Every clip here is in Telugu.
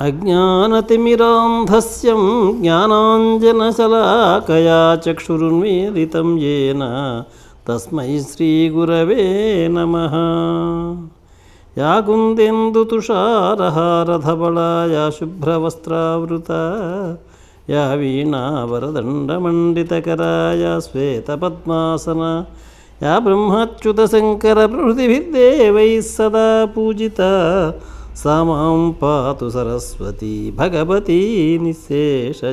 అజ్ఞానతిమిరాంధస్యం జ్ఞానాంజనశలాకయా చక్షురున్మీలితం येन తస్మై శ్రీగురవే నమ యా కుందేందుతుషారహారధబళా యా శుభ్రవస్త్రావృత యా వీణావరదండమండితకరా యా శ్వేతపద్మాసన యా బ్రహ్మాచ్యుతశంకర ప్రహృతిభిర్దేవైः సదా పూజిత सा माँ पातु सरस्वती भगवती निःशेषजड्जापः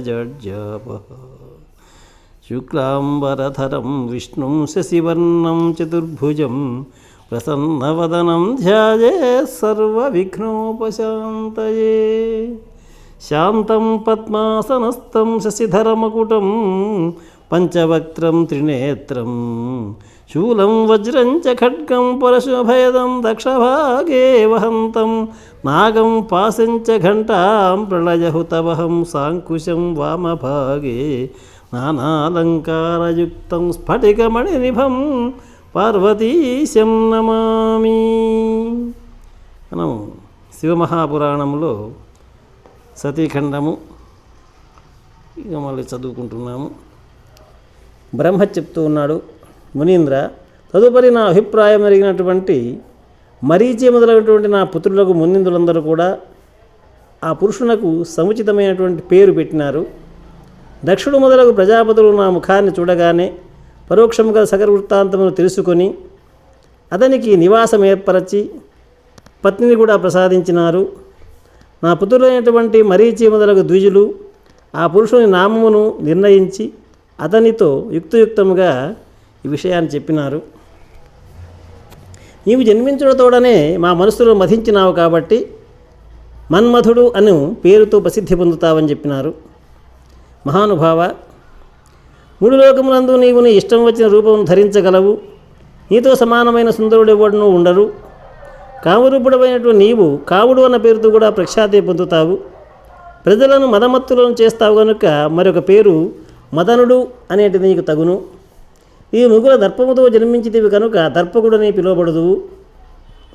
शुक्लाम्बरधरं, विष्णुं, शशिवर्णं, चतुर्भुजं, प्रसन्नवदनं ध्याये सर्वविघ्नोपशान्तये। शान्तं पद्मासनस्थं शशिधरमकुटं, पञ्चवक्त्रं त्रिनेत्रं శూలం వజ్రం చ ఖడ్గం పరశుభయదం దక్షభాగే వహంతం. నాగం పాశం చ ఘంటాం ప్రళయహుతవహం సాంకుశం వామభాగే. నానాలంకారయుక్తం స్ఫటికమణినిభం పార్వతీశం నమామి. మనం శివమహాపురాణంలో సతీఖండము ఇక మళ్ళీ చదువుకుంటున్నాము. బ్రహ్మ చెప్తూ ఉన్నాడు మునీంద్ర తదుపరి నా అభిప్రాయం జరిగినటువంటి మరీచి మొదలైనటువంటి నా పుత్రులకు మునిందులందరూ కూడా ఆ పురుషునకు సముచితమైనటువంటి పేరు పెట్టినారు. దక్షుడు మొదలగు ప్రజాపతులు నా ముఖాన్ని చూడగానే పరోక్షముగా సగర వృత్తాంతమును తెలుసుకొని అతనికి నివాసం ఏర్పరచి పత్నిని కూడా ప్రసాదించినారు. నా పుత్రులైనటువంటి మరీచి మొదలగు ద్విజులు ఆ పురుషుని నామమును నిర్ణయించి అతనితో యుక్తయుక్తముగా ఈ విషయాన్ని చెప్పినారు. నీవు జన్మించడతోడనే మా మనసులో మధించినావు కాబట్టి మన్మథుడు అను పేరుతో ప్రసిద్ధి పొందుతావని చెప్పినారు. మహానుభావ మూడు లోకములందు నీవు నీ ఇష్టం వచ్చిన రూపం ధరించగలవు. నీతో సమానమైన సుందరుడు ఎవడునూ ఉండరు. కామరూపుడమైనటువంటి నీవు కావుడు అన్న పేరుతో కూడా ప్రఖ్యాతి పొందుతావు. ప్రజలను మదమత్తులను చేస్తావు కనుక మరొక పేరు మదనుడు అనేటిది నీకు తగును. ఈ ముగ్గుల దర్పముతో జన్మించితివి కనుక దర్పకుడని పిలువబడదు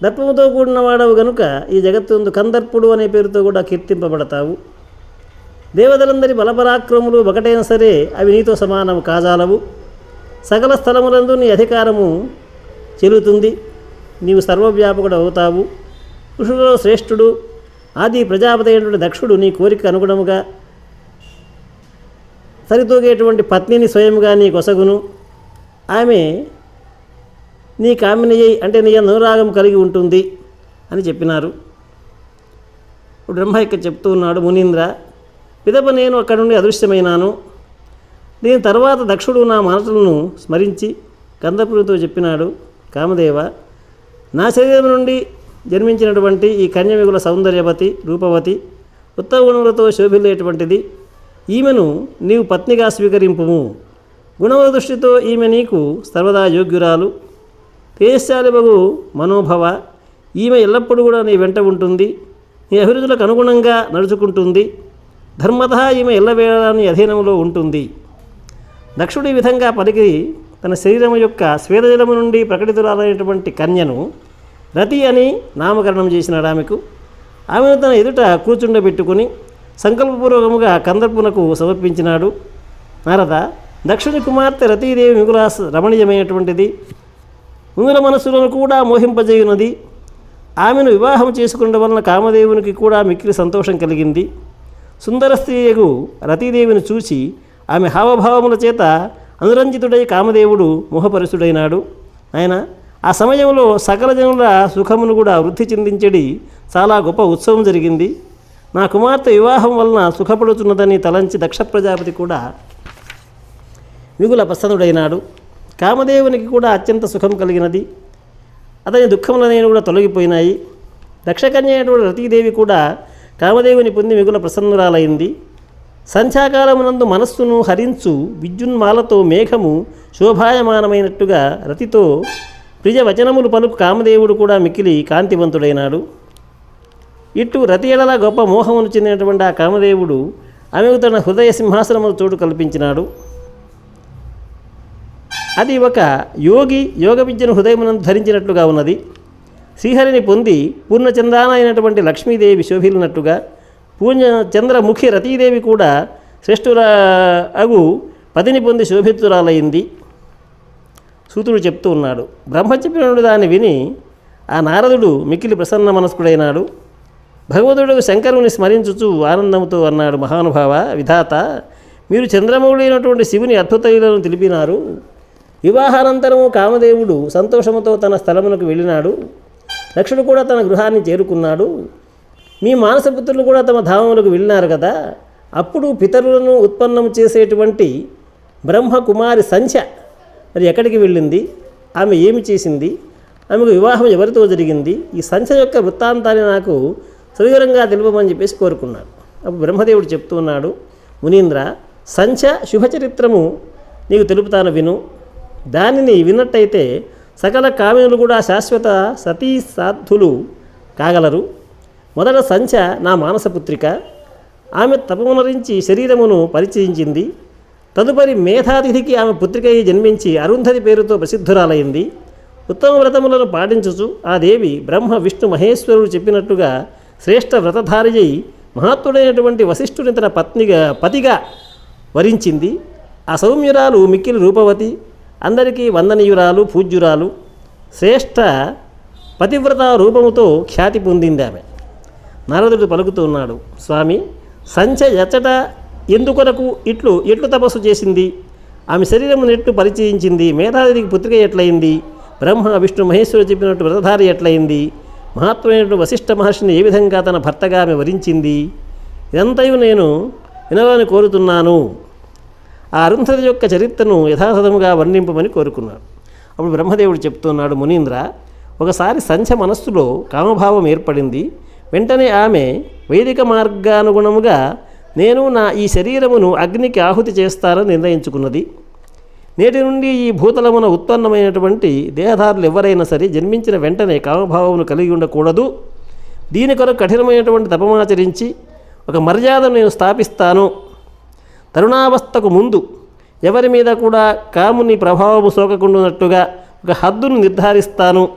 దర్పముతో కూడిన వాడవు గనుక ఈ జగత్తుందు కందర్పుడు అనే పేరుతో కూడా కీర్తింపబడతావు. దేవతలందరి బలపరాక్రములు ఒకటైనా సరే అవి నీతో సమానము కాజాలవు. సకల స్థలములందు నీ అధికారము చెల్లుతుంది. నీవు సర్వవ్యాపకుడు అవుతావు. పురుషులలో శ్రేష్ఠుడు ఆది ప్రజాపతి అయినటువంటి దక్షుడు నీ కోరిక అనుగుణముగా సరితూగేటువంటి పత్నిని స్వయంగా నీ కొసగును. ఆమె నీ కామినయ్య అంటే నీ అనురాగం కలిగి ఉంటుంది అని చెప్పినారు. ఇప్పుడు బ్రహ్మ ఇక్కడ చెప్తూ ఉన్నాడు మునీంద్ర విదప నేను అక్కడ నుండి అదృశ్యమైనాను. దీని తర్వాత దక్షుడు నా మాటలను స్మరించి కందపురితో చెప్పినాడు కామదేవ నా శరీరం నుండి జన్మించినటువంటి ఈ కన్యమిగుల సౌందర్యవతి రూపవతి ఉత్తమ గుణములతో శోభిల్లేటువంటిది ఈమెను నీవు పత్నిగా స్వీకరింపుము. గుణవ దృష్టితో ఈమె నీకు సర్వదా యోగ్యురాలు. తేజశాలిబగు మనోభవ. ఈమె ఎల్లప్పుడూ కూడా నీ వెంట ఉంటుంది. నీ అభిరుచులకు అనుగుణంగా నడుచుకుంటుంది. ధర్మత ఈమె ఎల్లవేళని అధీనంలో ఉంటుంది. దక్షుడు ఈ విధంగా పలికి తన శరీరం యొక్క స్వేదజలము నుండి ప్రకటితురాలైనటువంటి కన్యను రతి అని నామకరణం చేసినాడు ఆమెకు. ఆమెను తన ఎదుట కూర్చుండబెట్టుకుని సంకల్పపూర్వకముగా కందర్పునకు సమర్పించినాడు. నారద దక్షిణ కుమార్తె రతీదేవి మిగుల రమణీయమైనటువంటిది. మిగుల మనస్సులను కూడా మోహింపజేయునది. ఆమెను వివాహం చేసుకున్న వలన కామదేవునికి కూడా మిక్కిలి సంతోషం కలిగింది. సుందర స్త్రీయకు రతీదేవిని చూసి ఆమె హావభావముల చేత అనురంజితుడై కామదేవుడు మోహపరుషుడైనాడు. ఆయన ఆ సమయంలో సకల జనుల సుఖమును కూడా వృద్ధి చెందించడి చాలా గొప్ప ఉత్సవం జరిగింది. నా కుమార్తె వివాహం వలన సుఖపడుతున్నదని తలంచి దక్ష ప్రజాపతి కూడా మిగుల ప్రసన్నుడైనాడు కామదేవునికి కూడా అత్యంత సుఖం కలిగినది. అతని దుఃఖములనేవి కూడా తొలగిపోయినాయి. దక్షకన్య అయినటువంటి రతీదేవి కూడా కామదేవుని పొంది మిగుల ప్రసన్నురాలైంది. సంధ్యాకాలమునందు మనస్సును హరించు విద్యున్మాలతో మేఘము శోభాయమానమైనట్టుగా రతితో ప్రియ వచనములు పలుకు కామదేవుడు కూడా మిక్కిలి కాంతివంతుడైనాడు. ఇటు రతి ఎడల గొప్ప మోహమును చెందినటువంటి ఆ కామదేవుడు ఆమెకు తన హృదయ సింహాసనములు చోటు కల్పించినాడు. అది ఒక యోగి యోగ విద్యను హృదయమునం ధరించినట్లుగా ఉన్నది. శ్రీహరిని పొంది పూర్ణచందాన అయినటువంటి లక్ష్మీదేవి శోభిలినట్టుగా పూర్ణ చంద్రముఖి రతీదేవి కూడా శ్రేష్ఠురా అగు పతిని పొంది శోభితురాలైంది. సూతుడు చెప్తూ ఉన్నాడు బ్రహ్మ చెప్పినప్పుడు దాన్ని విని ఆ నారదుడు మిక్కిలి ప్రసన్న మనస్కుడైనాడు. భగవతుడు శంకరుని స్మరించుచు ఆనందంతో అన్నాడు మహానుభావ విధాత మీరు చంద్రమౌళి అయినటువంటి శివుని అద్భుతలను తెలిపినారు. వివాహానంతరము కామదేవుడు సంతోషముతో తన స్థలమునకు వెళ్ళినాడు. దక్షుడు కూడా తన గృహాన్ని చేరుకున్నాడు. మీ మానసపుత్రులు కూడా తమ ధామములకు వెళ్ళినారు కదా. అప్పుడు పితరులను ఉత్పన్నం చేసేటువంటి బ్రహ్మ కుమారి మరి ఎక్కడికి వెళ్ళింది? ఆమె ఏమి చేసింది? ఆమెకు వివాహం ఎవరితో జరిగింది? ఈ సంఖ్య యొక్క వృత్తాంతాన్ని నాకు సవివరంగా తెలుపమని చెప్పేసి కోరుకున్నాడు. అప్పుడు బ్రహ్మదేవుడు చెప్తూ ఉన్నాడు మునీంద్ర సంఖ్య శుభచరిత్రము నీకు తెలుపుతాను విను. దానిని విన్నట్టయితే సకల కామినులు కూడా శాశ్వత సతీ సాధులు కాగలరు. మొదట సంచ నా మానసపుత్రిక ఆమె తపమునరించి శరీరమును పరిచయించింది. తదుపరి మేధాతిథికి ఆమె పుత్రికై జన్మించి అరుంధతి పేరుతో ప్రసిద్ధురాలైంది. ఉత్తమ వ్రతములను పాటించుచు ఆ దేవి బ్రహ్మ విష్ణు మహేశ్వరుడు చెప్పినట్టుగా శ్రేష్ఠ వ్రతధారియై మహాత్ముడైనటువంటి వశిష్ఠుని తన పత్నిగా పతిగా వరించింది. ఆ సౌమ్యురాలు మిక్కిలి రూపవతి. అందరికీ వందనీయురాలు పూజ్యురాలు. శ్రేష్ఠ పతివ్రత రూపముతో ఖ్యాతి పొందింది ఆమె. నారదుడు పలుకుతూ ఉన్నాడు స్వామి సంచ ఎచ్చట ఎందుకొరకు ఇట్లు ఎట్లు తపస్సు చేసింది? ఆమె శరీరము నెట్లు పరిచయించింది? మేధాదికి పుత్రిక ఎట్లయింది? బ్రహ్మ విష్ణు మహేశ్వరుడు చెప్పినట్టు వ్రతధారి ఎట్లయింది? మహాత్మైనటువంటి వశిష్ఠ మహర్షిని ఏ విధంగా తన భర్తగా ఆమె వరించింది? ఇదంతయు నేను వినవాలని కోరుతున్నాను. ఆ అరుంధతి యొక్క చరిత్రను యథాతథముగా వర్ణింపమని కోరుకున్నాడు. అప్పుడు బ్రహ్మదేవుడు చెప్తున్నాడు మునీంద్ర ఒకసారి సంధ్య మనస్సులో కామభావం ఏర్పడింది. వెంటనే ఆమె వైదిక మార్గానుగుణముగా నేను నా ఈ శరీరమును అగ్నికి ఆహుతి చేస్తానని నిర్ణయించుకున్నది. నేటి నుండి ఈ భూతలమున ఉత్పన్నమైనటువంటి దేహదారులు ఎవరైనా సరే జన్మించిన వెంటనే కామభావమును కలిగి ఉండకూడదు. దీని కొరకు కఠినమైనటువంటి తపమాచరించి ఒక మర్యాదను నేను స్థాపిస్తాను. తరుణావస్థకు ముందు ఎవరి మీద కూడా కాముని ప్రభావము సోకకుండానట్టుగా ఒక హద్దును నిర్ధారిస్తాను.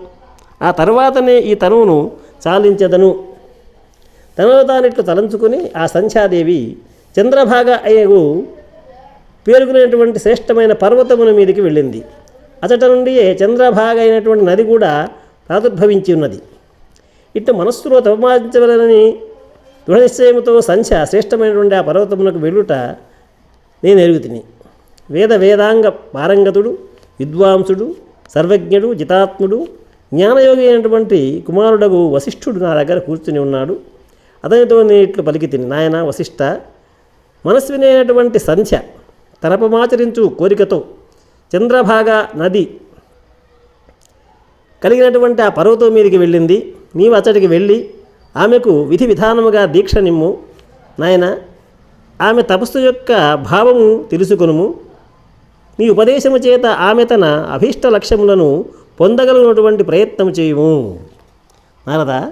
ఆ తర్వాతనే ఈ తనువును చాలించదను. తనలో తానిట్లు తలంచుకుని ఆ సంధ్యాదేవి చంద్రభాగ అయ్యగు పేరుకునేటువంటి శ్రేష్టమైన పర్వతముల మీదకి వెళ్ళింది. అతట నుండియే చంద్రభాగ అయినటువంటి నది కూడా ప్రాదుర్భవించి ఉన్నది. ఇటు మనస్సులో తపమార్చవలనని దృఢ నిశ్చయముతో సంధ్య శ్రేష్టమైనటువంటి ఆ పర్వతమునకు వెళ్ళుట నేను ఎరుగుతిని వేద వేదాంగ పారంగతుడు విద్వాంసుడు సర్వజ్ఞుడు జితాత్ముడు జ్ఞానయోగి అయినటువంటి కుమారుడగు వశిష్ఠుడు నా దగ్గర కూర్చుని ఉన్నాడు. అతనితో నేను ఇట్లు పలికి తిని నాయన వశిష్ఠ వినేటువంటి సంధ్య తనపమాచరించు కోరికతో చంద్రభాగ నది కలిగినటువంటి ఆ పర్వతం మీదకి వెళ్ళింది. నీవు అతడికి వెళ్ళి ఆమెకు విధి విధానముగా దీక్ష నిమ్ము. నాయన ఆమె తపస్సు యొక్క భావము తెలుసుకునుము. నీ ఉపదేశము చేత ఆమె తన అభీష్ట లక్ష్యములను పొందగలిగినటువంటి ప్రయత్నం చేయుము. నారదా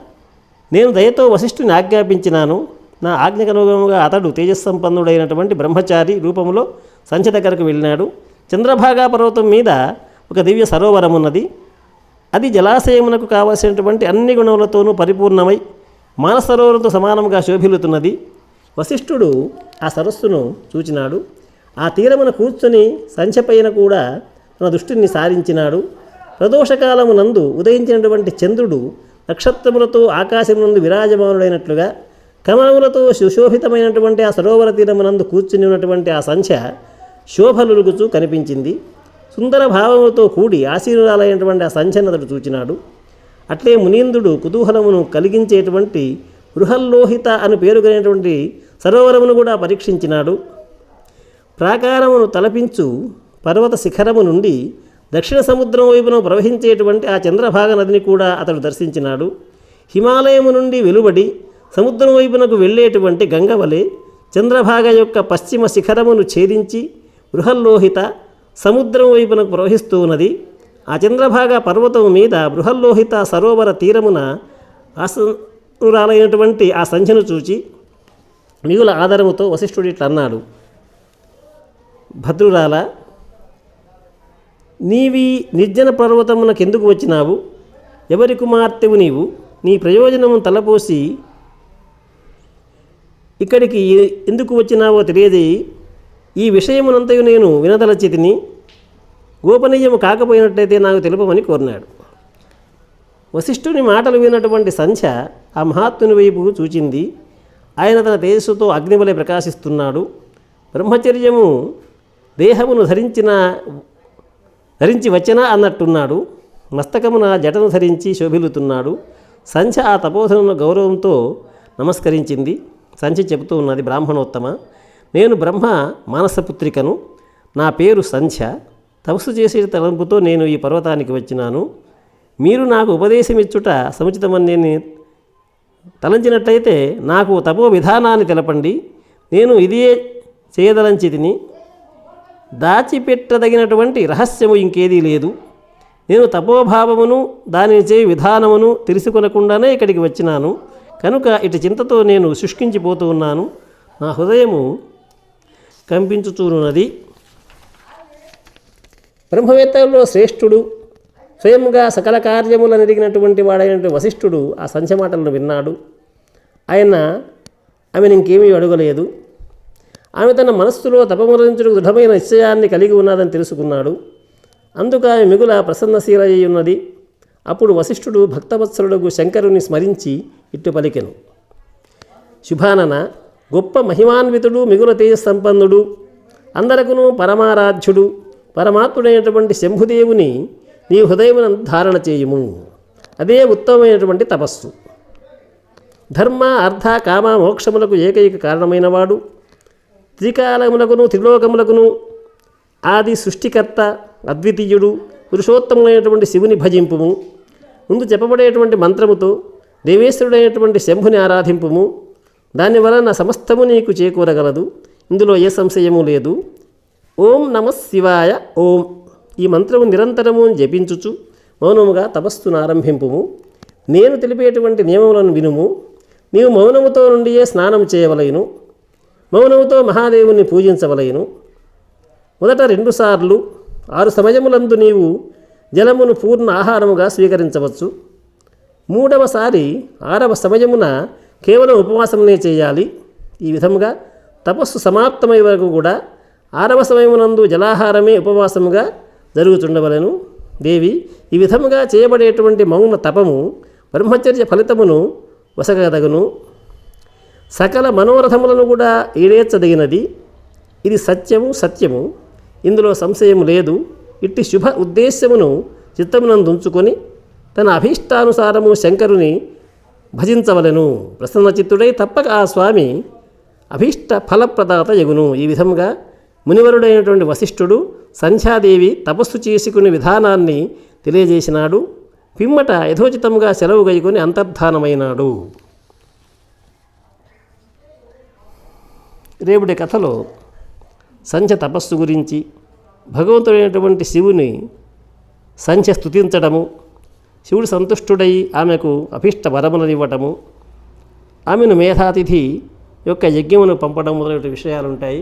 నేను దయతో వశిష్ఠుని ఆజ్ఞాపించినాను. నా ఆజ్ఞకనుగుణముగా అతడు తేజస్సంపన్నుడైనటువంటి బ్రహ్మచారి రూపంలో సంచ దగ్గరకు వెళ్ళినాడు. చంద్రభాగా పర్వతం మీద ఒక దివ్య సరోవరం ఉన్నది అది జలాశయమునకు కావలసినటువంటి అన్ని గుణములతోనూ పరిపూర్ణమై మానసరోవరంతో సమానంగా శోభిల్లుతున్నది. వశిష్ఠుడు ఆ సరస్సును చూచినాడు. ఆ తీరమున కూర్చొని సంచపైన కూడా తన దృష్టిని సారించినాడు. ప్రదోషకాలమునందు ఉదయించినటువంటి చంద్రుడు నక్షత్రములతో ఆకాశం నుండి విరాజమానుడైనట్లుగా కమలములతో సుశోభితమైనటువంటి ఆ సరోవర తీరమునందు కూర్చుని ఉన్నటువంటి ఆ సంఖ్య శోభలుగుచూ కనిపించింది. సుందర భావముతో కూడి ఆశీనురాలైనటువంటి ఆ సంఖ్యను అతడు చూచినాడు. అట్లే మునీంద్రుడు కుతూహలమును కలిగించేటువంటి బృహల్లోహిత అని పేరుగైనటువంటి సరోవరమును కూడా పరీక్షించినాడు. ప్రాకారమును తలపించు పర్వత శిఖరము నుండి దక్షిణ సముద్రం వైపున ప్రవహించేటువంటి ఆ చంద్రభాగ నదిని కూడా అతడు దర్శించినాడు. హిమాలయము నుండి వెలువడి సముద్రం వైపునకు వెళ్ళేటువంటి గంగవలే చంద్రభాగ యొక్క పశ్చిమ శిఖరమును ఛేదించి బృహల్లోహిత సముద్రం వైపునకు ప్రవహిస్తూ ఉన్నది. ఆ చంద్రభాగ పర్వతం మీద బృహల్లోహిత సరోవర తీరమున రాలైనటువంటి ఆ సంఖ్యను చూచి మిగుల ఆధారముతో వశిష్ఠుడు ఇట్లా అన్నాడు భద్రురాల నీవి నిర్జన పర్వతమునకెందుకు వచ్చినావు? ఎవరి కుమార్తెవు నీవు? నీ ప్రయోజనము తలపోసి ఇక్కడికి ఎందుకు వచ్చినావో తెలియదు ఈ విషయమునంతయు నేను వినదలచితిని గోపనీయము కాకపోయినట్లయితే నాకు తెలుపమని కోరినాడు. వశిష్ఠుని మాటలు వినటువంటి సంధ్య ఆ మహాత్ముని వైపు చూచింది. ఆయన తన తేజస్సుతో అగ్నివలే ప్రకాశిస్తున్నాడు. బ్రహ్మచర్యము దేహమును ధరించిన ధరించి వచ్చినా అన్నట్టున్నాడు. మస్తకమున జటను ధరించి శోభిల్లుతున్నాడు. సంధ్య ఆ తపోధనను గౌరవంతో నమస్కరించింది. సంధ్య చెబుతూ ఉన్నది బ్రాహ్మణోత్తమ నేను బ్రహ్మ మానసపుత్రికను. నా పేరు సంధ్య. తపస్సు చేసే తలంపుతో నేను ఈ పర్వతానికి వచ్చినాను. మీరు నాకు ఉపదేశం ఇచ్చుట సముచితమని నేను తలంచినట్లయితే నాకు తపో విధానాన్ని తెలపండి. నేను ఇదే చేయదలంచితిని. దాచిపెట్టదగినటువంటి రహస్యము ఇంకేదీ లేదు. నేను తపోభావమును దానిని చేయ విధానమును తెలుసుకొనకుండానే ఇక్కడికి వచ్చినాను. కనుక ఇటు చింతతో నేను శుష్కించిపోతూ ఉన్నాను. నా హృదయము కంపించుచూనున్నది. బ్రహ్మవేత్తల్లో శ్రేష్ఠుడు స్వయంగా సకల కార్యములను ఎరిగినటువంటి వాడైనటువంటి వశిష్ఠుడు ఆ సంచ మాటలను విన్నాడు. ఆయన ఆమెను ఇంకేమీ అడగలేదు. ఆమె తన మనస్సులో తపమురించుటకు దృఢమైన నిశ్చయాన్ని కలిగి ఉన్నదని తెలుసుకున్నాడు. అందుకు ఆమె మిగుల ప్రసన్నశీల ఉన్నది అప్పుడు వశిష్ఠుడు భక్తవత్సలుడు శంకరుని స్మరించి ఇట్టు పలికెను. శుభానన గొప్ప మహిమాన్వితుడు మిగుల తేజ సంపన్నుడు అందరకును పరమారాధ్యుడు పరమాత్ముడైనటువంటి శంభుదేవుని నీ హృదయమున ధారణ చేయుము. అదే ఉత్తమమైనటువంటి తపస్సు. ధర్మ అర్థ కామ మోక్షములకు ఏకైక కారణమైనవాడు. త్రికాలములకును త్రిలోకములకును ఆది సృష్టికర్త అద్వితీయుడు పురుషోత్తములైనటువంటి శివుని భజింపుము. ముందు చెప్పబడేటువంటి మంత్రముతో దేవేశ్వరుడైనటువంటి శంభుని ఆరాధింపుము. దాని వలన సమస్తము నీకు చేకూరగలదు. ఇందులో ఏ సంశయము లేదు. ఓం నమ శివాయ ఓం. ఈ మంత్రము నిరంతరము జపించుచు మౌనముగా తపస్సును ఆరంభింపుము. నేను తెలిపేటువంటి నియమములను వినుము. నీవు మౌనముతో నుండియే స్నానం చేయవలయను. మౌనముతో మహాదేవుని పూజించవలయను. మొదట రెండుసార్లు ఆరు సమయములందు నీవు జలమును పూర్ణ ఆహారముగా స్వీకరించవచ్చు. మూడవసారి ఆరవ సమయమున కేవలం ఉపవాసమునే చేయాలి. ఈ విధముగా తపస్సు సమాప్తమయ్యే వరకు కూడా ఆరవ సమయమునందు జలాహారమే ఉపవాసముగా జరుగుతుండవలను. దేవి ఈ విధముగా చేయబడేటువంటి మౌన తపము బ్రహ్మచర్య ఫలితమును వసగదగును సకల మనోరథములను కూడా ఈడేర్చదగినది. ఇది సత్యము సత్యము. ఇందులో సంశయం లేదు. ఇట్టి శుభ ఉద్దేశ్యమును చిత్తమునందుంచుకొని తన అభీష్టానుసారము శంకరుని భజించవలెను. ప్రసన్నచిత్తుడై తప్పక ఆ స్వామి అభీష్ట ఫలప్రదాత యగును ఈ విధంగా మునివరుడైనటువంటి వశిష్ఠుడు సంధ్యాదేవి తపస్సు చేసుకునే విధానాన్ని తెలియజేసినాడు. పిమ్మట యథోచితంగా సెలవు గైకొని అంతర్ధానమైనాడు. రేపుడి కథలో సంధ్య తపస్సు గురించి భగవంతుడైనటువంటి శివుని సంధ్య స్తుతించడము శివుడు సంతుష్టుడై ఆమెకు అభిష్ట వరములనివ్వటము ఆమెను మేధాతిథి యొక్క యజ్ఞమును పంపడం మొదలైన విషయాలుంటాయి.